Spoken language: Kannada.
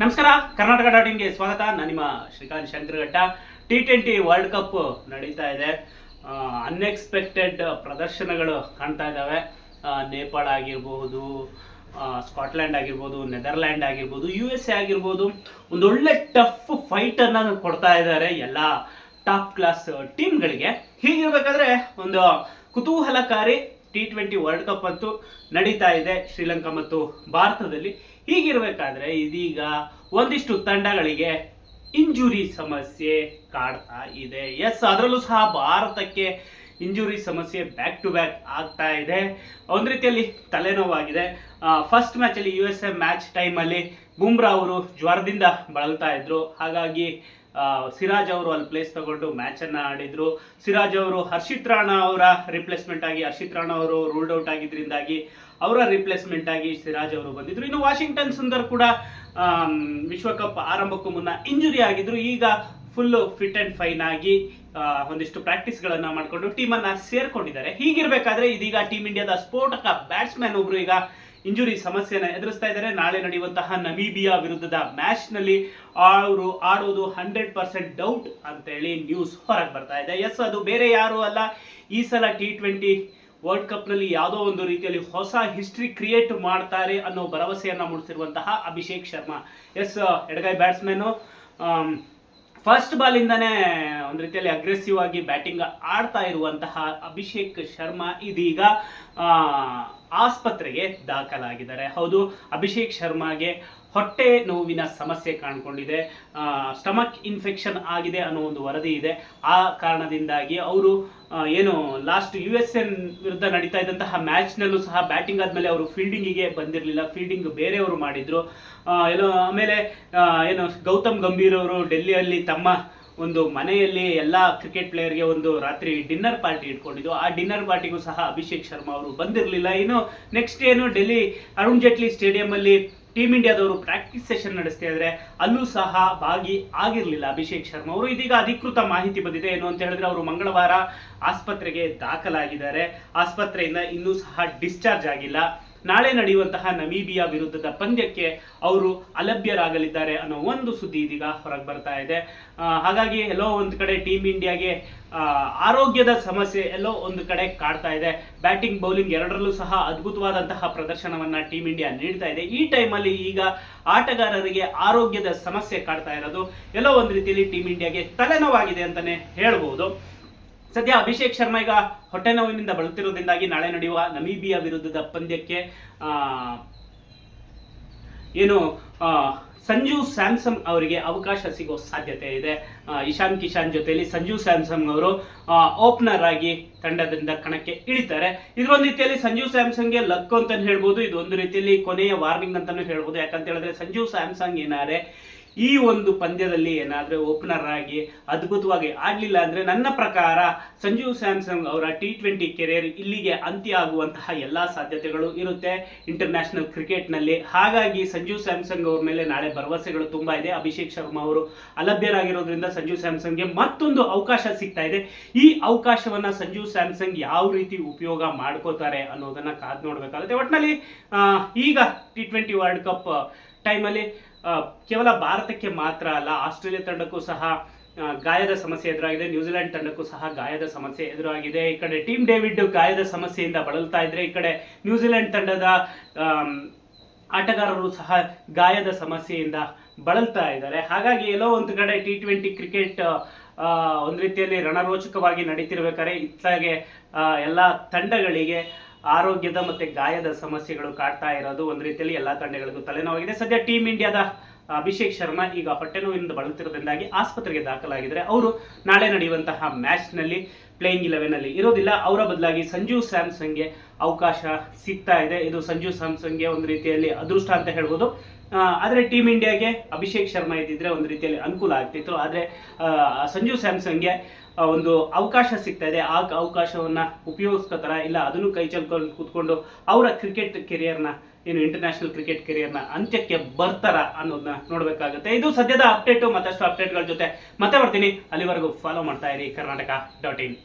ನಮಸ್ಕಾರ, ಕರ್ನಾಟಕ ಡಾಟ್ ಇನ್ಗೆ ಸ್ವಾಗತ. ನಾನು ನಿಮ್ಮ Srikanth Shankaraghatta. T twenty world cup ನಡೀತಾ ಇದೆ. ಅನ್ಎಕ್ಸ್ಪೆಕ್ಟೆಡ್ ಪ್ರದರ್ಶನಗಳು ಕಾಣ್ತಾ ಇದ್ದಾವೆ ನೇಪಾಳ ಆಗಿರ್ಬೋದು ಸ್ಕಾಟ್ಲ್ಯಾಂಡ್ ಆಗಿರ್ಬೋದು, ನೆದರ್ಲ್ಯಾಂಡ್ ಆಗಿರ್ಬೋದು ಯು ಎಸ್ ಎ ಆಗಿರ್ಬೋದು. ಒಂದೊಳ್ಳೆ ಟಫ್ ಫೈಟನ್ನು ಕೊಡ್ತಾ ಇದ್ದಾರೆ ಎಲ್ಲ ಟಾಪ್ ಕ್ಲಾಸ್ ಟೀಮ್ಗಳಿಗೆ ಹೀಗಿರ್ಬೇಕಾದ್ರೆ ಒಂದು ಕುತೂಹಲಕಾರಿ ಟಿ ಟ್ವೆಂಟಿ ವರ್ಲ್ಡ್ ಕಪ್ ಅಂತೂ ನಡೀತಾ ಇದೆ ಶ್ರೀಲಂಕಾ ಮತ್ತು ಭಾರತದಲ್ಲಿ. ಹೀಗಿರಬೇಕಾದ್ರೆ ಇದೀಗ ಒಂದಿಷ್ಟು ತಂಡಗಳಿಗೆ ಇಂಜುರಿ ಸಮಸ್ಯೆ ಕಾಡ್ತಾ ಇದೆ. ಎಸ್ ಅದರಲ್ಲೂ ಸಹ ಭಾರತಕ್ಕೆ ಇಂಜುರಿ ಸಮಸ್ಯೆ ಬ್ಯಾಕ್ ಟು ಬ್ಯಾಕ್ ಆಗ್ತಾ ಇದೆ. ಒಂದು ರೀತಿಯಲ್ಲಿ ತಲೆನೋವಾಗಿದೆ. ಫಸ್ಟ್ ಮ್ಯಾಚಲ್ಲಿ ಯು ಎಸ್ ಎ ಮ್ಯಾಚ್ ಟೈಮಲ್ಲಿ ಬುಮ್ರಾ ಅವರು ಜ್ವರದಿಂದ ಬಳಲ್ತಾ ಇದ್ರು. ಹಾಗಾಗಿ ಸಿರಾಜ್ ಅವರು ಅಲ್ಲಿ ಪ್ಲೇಸ್ ತಗೊಂಡು ಮ್ಯಾಚನ್ನು ಆಡಿದ್ರು. ಸಿರಾಜ್ ಅವರು ಹರ್ಷಿತ್ ರಾಣಾ ಅವರ ರಿಪ್ಲೇಸ್ಮೆಂಟ್ ಆಗಿ, ಹರ್ಷಿತ್ ರಾಣಾ ಅವರು ರೂಲ್ಡ್ ಔಟ್ ಆಗಿದ್ರಿಂದಾಗಿ ಅವರ ರಿಪ್ಲೇಸ್ಮೆಂಟ್ ಆಗಿ ಸಿರಾಜ್ ಅವರು ಬಂದಿದ್ರು. ಇನ್ನು ವಾಷಿಂಗ್ಟನ್ ಸುಂದರ್ ಕೂಡ ವಿಶ್ವಕಪ್ ಆರಂಭಕ್ಕೂ ಮುನ್ನ ಇಂಜುರಿ ಆಗಿದ್ರು. ಈಗ ಫುಲ್ ಫಿಟ್ ಅಂಡ್ ಫೈನ್ ಆಗಿ ಒಂದಿಷ್ಟು ಪ್ರಾಕ್ಟೀಸ್ಗಳನ್ನು ಮಾಡಿಕೊಂಡು ಟೀಮನ್ನು ಸೇರ್ಕೊಂಡಿದ್ದಾರೆ. ಹೀಗಿರಬೇಕಾದ್ರೆ ಇದೀಗ ಟೀಮ್ ಇಂಡಿಯಾದ ಸ್ಫೋಟಕ ಬ್ಯಾಟ್ಸ್ಮನ್ ಒಬ್ರು ಈಗ ಇಂಜುರಿ ಸಮಸ್ಯೆನ ಎದುರಿಸ್ತಾ ಇದ್ದಾರೆ. ನಾಳೆ ನಡೆಯುವಂತಹ ನಮೀಬಿಯಾ ವಿರುದ್ಧದ ಮ್ಯಾಚ್ನಲ್ಲಿ ಅವರು ಆಡೋದು ಹಂಡ್ರೆಡ್ ಪರ್ಸೆಂಟ್ ಡೌಟ್ ಅಂತೇಳಿ ನ್ಯೂಸ್ ಹೊರಗೆ ಬರ್ತಾ ಇದೆ. ಎಸ್, ಅದು ಬೇರೆ ಯಾರು ಅಲ್ಲ. ಈ ಸಲ ಟಿ ಟ್ವೆಂಟಿ ವರ್ಲ್ಡ್ ಕಪ್ನಲ್ಲಿ ಯಾವುದೋ ಒಂದು ರೀತಿಯಲ್ಲಿ ಹೊಸ ಹಿಸ್ಟ್ರಿ ಕ್ರಿಯೇಟ್ ಮಾಡ್ತಾರೆ ಅನ್ನೋ ಭರವಸೆಯನ್ನು ಮೂಡಿಸಿರುವಂತಹ ಅಭಿಷೇಕ್ ಶರ್ಮಾ. ಎಸ್, ಎಡಗೈ ಬ್ಯಾಟ್ಸ್ಮನ್ ಫಸ್ಟ್ ಬಾಲಿಂದನೇ ಒಂದು ರೀತಿಯಲ್ಲಿ ಅಗ್ರೆಸಿವ್ ಆಗಿ ಬ್ಯಾಟಿಂಗ್ ಆಡ್ತಾ ಇರುವಂತಹ ಅಭಿಷೇಕ್ ಶರ್ಮಾ ಇದೀಗ ಆಸ್ಪತ್ರೆಗೆ ದಾಖಲಾಗಿದ್ದಾರೆ. ಹೌದು, ಅಭಿಷೇಕ್ ಶರ್ಮಾಗೆ ಹೊಟ್ಟೆ ನೋವಿನ ಸಮಸ್ಯೆ ಕಾಣ್ಕೊಂಡಿದೆ. ಸ್ಟಮಕ್ ಇನ್ಫೆಕ್ಷನ್ ಆಗಿದೆ ಅನ್ನೋ ಒಂದು ವರದಿ ಇದೆ. ಆ ಕಾರಣದಿಂದಾಗಿ ಅವರು ಏನು, ಲಾಸ್ಟ್ ಯು ಎಸ್ ಎನ್ ವಿರುದ್ಧ ನಡೀತಾ ಇದ್ದಂತಹ ಮ್ಯಾಚ್ನಲ್ಲೂ ಸಹ ಬ್ಯಾಟಿಂಗ್ ಆದಮೇಲೆ ಅವರು ಫೀಲ್ಡಿಂಗಿಗೆ ಬಂದಿರಲಿಲ್ಲ. ಫೀಲ್ಡಿಂಗ್ ಬೇರೆಯವರು ಮಾಡಿದ್ರು. ಏನೋ ಆಮೇಲೆ ಏನು, ಗೌತಮ್ ಗಂಭೀರ್ ಅವರು ಡೆಲ್ಲಿಯಲ್ಲಿ ತಮ್ಮ ಒಂದು ಮನೆಯಲ್ಲಿ ಎಲ್ಲ ಕ್ರಿಕೆಟ್ ಪ್ಲೇಯರ್ಗೆ ಒಂದು ರಾತ್ರಿ ಡಿನ್ನರ್ ಪಾರ್ಟಿ ಇಟ್ಕೊಂಡಿದ್ದು. ಆ ಡಿನ್ನರ್ ಪಾರ್ಟಿಗೂ ಸಹ ಅಭಿಷೇಕ್ ಶರ್ಮಾ ಅವರು ಬಂದಿರಲಿಲ್ಲ. ಇನ್ನು ನೆಕ್ಸ್ಟ್ ಏನು ಡೆಲ್ಲಿ ಅರುಣ್ ಜೇಟ್ಲಿ ಸ್ಟೇಡಿಯಂ ಅಲ್ಲಿ ಟೀಮ್ ಇಂಡಿಯಾದವರು ಪ್ರಾಕ್ಟೀಸ್ ಸೆಷನ್ ನಡೆಸ್ತಾ ಇದ್ರೆ ಅಲ್ಲೂ ಸಹ ಭಾಗಿ ಆಗಿರಲಿಲ್ಲ ಅಭಿಷೇಕ್ ಶರ್ಮಾ ಅವರು. ಇದೀಗ ಅಧಿಕೃತ ಮಾಹಿತಿ ಬಂದಿದೆ. ಏನು ಅಂತ ಹೇಳಿದ್ರೆ ಅವರು ಮಂಗಳವಾರ ಆಸ್ಪತ್ರೆಗೆ ದಾಖಲಾಗಿದ್ದಾರೆ. ಆಸ್ಪತ್ರೆಯಿಂದ ಇನ್ನೂ ಸಹ ಡಿಸ್ಚಾರ್ಜ್ ಆಗಿಲ್ಲ. ನಾಳೆ ನಡೆಯುವಂತಹ ನಮೀಬಿಯಾ ವಿರುದ್ಧದ ಪಂದ್ಯಕ್ಕೆ ಅವರು ಅಲಭ್ಯರಾಗಲಿದ್ದಾರೆ ಅನ್ನೋ ಒಂದು ಸುದ್ದಿ ಇದೀಗ ಹೊರಗೆ ಬರ್ತಾ ಇದೆ. ಹಾಗಾಗಿ ಎಲ್ಲೋ ಒಂದು ಕಡೆ ಟೀಮ್ ಇಂಡಿಯಾಗೆ ಆರೋಗ್ಯದ ಸಮಸ್ಯೆ ಎಲ್ಲೋ ಒಂದು ಕಡೆ ಕಾಡ್ತಾ ಇದೆ. ಬ್ಯಾಟಿಂಗ್, ಬೌಲಿಂಗ್ ಎರಡರಲ್ಲೂ ಸಹ ಅದ್ಭುತವಾದಂತಹ ಪ್ರದರ್ಶನವನ್ನ ಟೀಮ್ ಇಂಡಿಯಾ ನೀಡ್ತಾ ಇದೆ. ಈ ಟೈಮಲ್ಲಿ ಈಗ ಆಟಗಾರರಿಗೆ ಆರೋಗ್ಯದ ಸಮಸ್ಯೆ ಕಾಡ್ತಾ ಇರೋದು ಎಲ್ಲೋ ಒಂದು ರೀತಿಯಲ್ಲಿ ಟೀಮ್ ಇಂಡಿಯಾಗೆ ತಲೆನೋವಾಗಿದೆ ಅಂತಾನೆ ಹೇಳ್ಬೋದು. ಸದ್ಯ ಅಭಿಷೇಕ್ ಶರ್ಮಾ ಈಗ ಹೊಟ್ಟೆ ನೋವಿನಿಂದ ಬಳಲ್ತಿರೋದ್ರಿಂದಾಗಿ ನಾಳೆ ನಡೆಯುವ ನಮೀಬಿಯಾ ವಿರುದ್ಧದ ಪಂದ್ಯಕ್ಕೆ ಏನು ಸಂಜು ಸ್ಯಾಮ್ಸಂಗ್ ಅವರಿಗೆ ಅವಕಾಶ ಸಿಗೋ ಸಾಧ್ಯತೆ ಇದೆ. ಇಶಾನ್ ಕಿಶಾನ್ ಜೊತೆಯಲ್ಲಿ ಸಂಜು ಸ್ಯಾಮ್ಸಂಗ್ ಅವರು ಓಪನರ್ ಆಗಿ ತಂಡದಿಂದ ಕಣಕ್ಕೆ ಇಳಿತಾರೆ. ಇದೊಂದು ರೀತಿಯಲ್ಲಿ ಸಂಜು ಸ್ಯಾಮ್ಸಂಗ್ಗೆ ಲಕ್ ಅಂತ ಹೇಳ್ಬೋದು. ಇದೊಂದು ರೀತಿಯಲ್ಲಿ ಕೊನೆಯ ವಾರ್ನಿಂಗ್ ಅಂತಲೂ ಹೇಳ್ಬೋದು. ಯಾಕಂತ ಹೇಳಿದ್ರೆ ಸಂಜು ಸ್ಯಾಮ್ಸಂಗ್ ಏನಾದ್ರೆ ಈ ಒಂದು ಪಂದ್ಯದಲ್ಲಿ ಏನಾದ್ರೆ ಓಪನರ್ ಆಗಿ ಅದ್ಭುತವಾಗಿ ಆಡಲಿಲ್ಲ ಅಂದ್ರೆ ನನ್ನ ಪ್ರಕಾರ ಸಂಜು ಸ್ಯಾಮ್ಸಂಗ್ ಅವರ ಟಿ ಟ್ವೆಂಟಿ ಕೆರಿಯರ್ ಇಲ್ಲಿಗೆ ಅಂತ್ಯ ಆಗುವಂತಹ ಎಲ್ಲಾ ಸಾಧ್ಯತೆಗಳು ಇರುತ್ತೆ. ಇಂಟರ್ನ್ಯಾಷನಲ್ ಕ್ರಿಕೆಟ್ನಲ್ಲಿ ಹಾಗಾಗಿ ಸಂಜು ಸ್ಯಾಮ್ಸಂಗ್ ಅವ್ರ ಮೇಲೆ ನಾಳೆ ಭರವಸೆಗಳು ತುಂಬಾ ಇದೆ. ಅಭಿಷೇಕ್ ಶರ್ಮಾ ಅವರು ಅಲಭ್ಯರಾಗಿರೋದ್ರಿಂದ ಸಂಜು ಸ್ಯಾಮ್ಸಂಗ್ಗೆ ಮತ್ತೊಂದು ಅವಕಾಶ ಸಿಗ್ತಾ ಇದೆ. ಈ ಅವಕಾಶವನ್ನ ಸಂಜು ಸ್ಯಾಮ್ಸಂಗ್ ಯಾವ ರೀತಿ ಉಪಯೋಗ ಮಾಡ್ಕೋತಾರೆ ಅನ್ನೋದನ್ನ ಕಾದು ನೋಡಬೇಕಾಗುತ್ತೆ. ಒಟ್ಟಿನಲ್ಲಿ ಈಗ ಟಿ ಟ್ವೆಂಟಿ ವರ್ಲ್ಡ್ ಕಪ್ ಟೈಮಲ್ಲಿ ಕೇವಲ ಭಾರತಕ್ಕೆ ಮಾತ್ರ ಅಲ್ಲ, ಆಸ್ಟ್ರೇಲಿಯಾ ತಂಡಕ್ಕೂ ಸಹ ಗಾಯದ ಸಮಸ್ಯೆ ಎದುರಾಗಿದೆ, ನ್ಯೂಜಿಲೆಂಡ್ ತಂಡಕ್ಕೂ ಸಹ ಗಾಯದ ಸಮಸ್ಯೆ ಎದುರಾಗಿದೆ. ಈ ಕಡೆ ಟೀಮ್ ಡೇವಿಡ್ ಗಾಯದ ಸಮಸ್ಯೆಯಿಂದ ಬಳಲ್ತಾ ಇದ್ರೆ, ಈ ಕಡೆ ನ್ಯೂಜಿಲೆಂಡ್ ತಂಡದ ಆಟಗಾರರು ಸಹ ಗಾಯದ ಸಮಸ್ಯೆಯಿಂದ ಬಳಲ್ತಾ ಇದ್ದಾರೆ. ಹಾಗಾಗಿ ಎಲ್ಲೋ ಒಂದು ಕಡೆ ಟಿ ಟ್ವೆಂಟಿ ಕ್ರಿಕೆಟ್ ಒಂದು ರೀತಿಯಲ್ಲಿ ರಣರೋಚಕವಾಗಿ ನಡೀತಿರ್ಬೇಕಾದ್ರೆ ಇತ್ತಾಗೆ ಎಲ್ಲ ತಂಡಗಳಿಗೆ ಆರೋಗ್ಯದ ಮತ್ತೆ ಗಾಯದ ಸಮಸ್ಯೆಗಳು ಕಾಡ್ತಾ ಇರೋದು ಒಂದು ರೀತಿಯಲ್ಲಿ ಎಲ್ಲ ತಂಡಗಳಿಗೂ ತಲೆನೋವಾಗಿದೆ. ಸದ್ಯ ಟೀಮ್ ಇಂಡಿಯಾದ ಅಭಿಷೇಕ್ ಶರ್ಮಾ ಈಗ ಹೊಟ್ಟೆ ನೋವಿನಿಂದ ಬಳಲುತ್ತಿರೋದ್ರಿಂದಾಗಿ ಆಸ್ಪತ್ರೆಗೆ ದಾಖಲಾಗಿದ್ದಾರೆ. ಅವರು ನಾಳೆ ನಡೆಯುವಂತಹ ಮ್ಯಾಚ್ನಲ್ಲಿ ಪ್ಲೇಯಿಂಗ್ ಇಲೆವೆನ್ ಅಲ್ಲಿ. ಇರೋದಿಲ್ಲ, ಅವರ ಬದಲಾಗಿ ಸಂಜು ಸ್ಯಾಮ್ಸಂಗ್ಗೆ ಅವಕಾಶ ಸಿಗ್ತಾ ಇದೆ. ಇದು ಸಂಜು ಸ್ಯಾಮ್ಸಂಗ್ಗೆ ಒಂದು ರೀತಿಯಲ್ಲಿ ಅದೃಷ್ಟ ಅಂತ ಹೇಳ್ಬೋದು. ಆದರೆ ಟೀಮ್ ಇಂಡಿಯಾಗೆ ಅಭಿಷೇಕ್ ಶರ್ಮಾ ಇದ್ದಿದ್ರೆ ಒಂದು ರೀತಿಯಲ್ಲಿ ಅನುಕೂಲ ಆಗ್ತಿತ್ತು. ಆದರೆ ಸಂಜು ಸ್ಯಾಮ್ಸಂಗ್ಗೆ ಒಂದು ಅವಕಾಶ ಸಿಗ್ತಾ ಇದೆ. ಆ ಅವಕಾಶವನ್ನು ಉಪಯೋಗಿಸ್ಕೋತಾರ? ಇಲ್ಲ, ಅದನ್ನು ಕೈ ಚೆಲ್ಕೊಂಡು ಕೂತ್ಕೊಂಡು ಅವರ ಕ್ರಿಕೆಟ್ ಕೆರಿಯರ್ನ ಏನು ಇಂಟರ್ನ್ಯಾಷನಲ್ ಕ್ರಿಕೆಟ್ ಕೆರಿಯರ್ನ ಅಂತ್ಯಕ್ಕೆ ಬರ್ತಾರ ಅನ್ನೋದನ್ನ ನೋಡಬೇಕಾಗುತ್ತೆ. ಇದು ಸದ್ಯದ ಅಪ್ಡೇಟು ಮತ್ತಷ್ಟು ಅಪ್ಡೇಟ್ಗಳ ಜೊತೆ ಮತ್ತೆ ಬರ್ತೀನಿ. ಅಲ್ಲಿವರೆಗೂ ಫಾಲೋ ಮಾಡ್ತಾ ಇರಿ ಕರ್ನಾಟಕ ಡಾಟ್ ಇನ್.